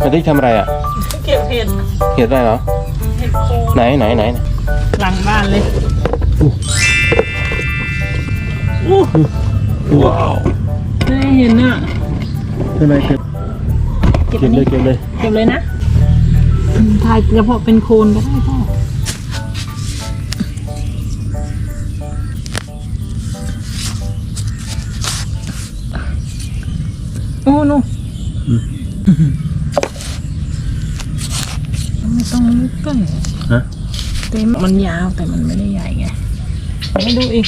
มาที่ทำอะไรอะ เก็บเห็ดเห็ดอะไรเหรอ เห็ดโคนไหนไหนไหนหลังบ้านเลยว้าวไม่เห็นอะทำไมเก็บเก็บเก็อับนเลนี้ยเก็บเลยเก็บเลยนะอืมทายเฉพาะเป็นโคนก็ได้พ่อโอ้หนู ไม่ต้องลึกกันฮะเต็มมันยาวแต่มันไม่ได้ใหญ่ไงให้ดูอีก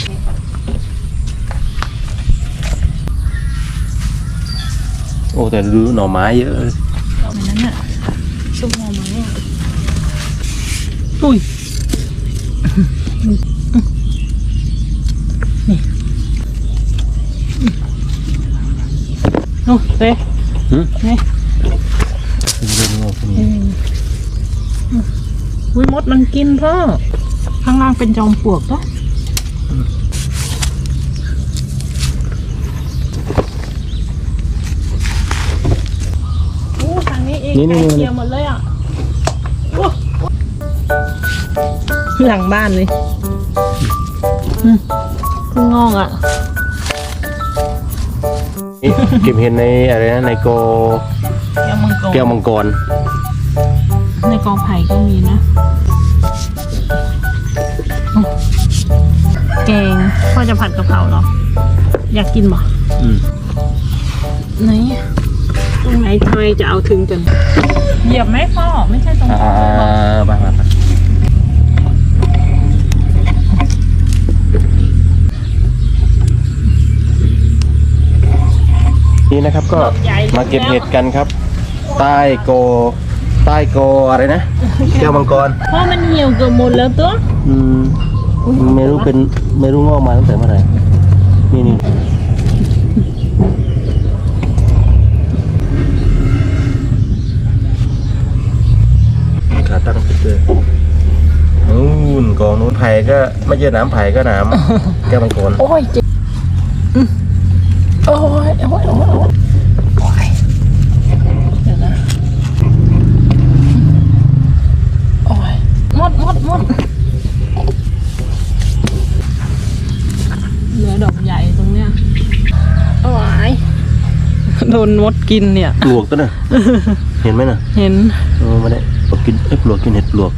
โอ้แต่ดูหน่อไม้เยอะเลยเอาไปนั้นน่ะซุปหน่อไม้อะอุ้ยนี่โอ้เต้หืมนี่เรื่องงอกพวกอืนี้ม อุ้ยมดมันกินพ่อ ข้างล่างเป็นจอมปลวกปะโอ้ทางนี้เองไก่เขียวหมดเลยอะโอ้หลังบ้านเลยอืมเพิ่งงอกอะนี่เก็บเห็ดในอะไรนะในโกแก้วมังกร แก้วมังกร ในกอไผ่ก็มีนะโอ้แกงพ่อจะผัดกะเพราเหรอ อยากกินบ่อืมไหนตรงไหนทำไมจะเอาถึงกันเหยียบไหมพ่อ ไม่ใช่ตรงอ่านี้หรอกไปไปไปนี่นะครับก็มาเก็บเห็ดกันครับ ใต้โก ใต้โกอะไรนะแก้วมังกรพ่อมันเหี่ยวเกือบหมดแล้วตัวอืมไม่รู้เป็นไม่รู้งอกมาตั้งแต่เมื่อไหร่นี่นี่ขาตั้งติดเลยนู่นกองนู้นไผ่ก็ไม่ใช่หน้ำไผ่ก็หน้ำแก้วมังกรโอ้ยเจ็บอืมโอ้ยโอ้ยโอ้ยโอ้ยโอ้ยเดี๋ยวนะโอ้ยหม ดหมดหมดเหลือดอกใหญ่ตรงเนี้ยโอ้ยโดนมดกินเนี่ย ปลวกตัวน่ะ เห็นไหมน่ะ เห็น เออไม่ได้ปลวกกินเอ้ยปลวกกินเห็ดปลวก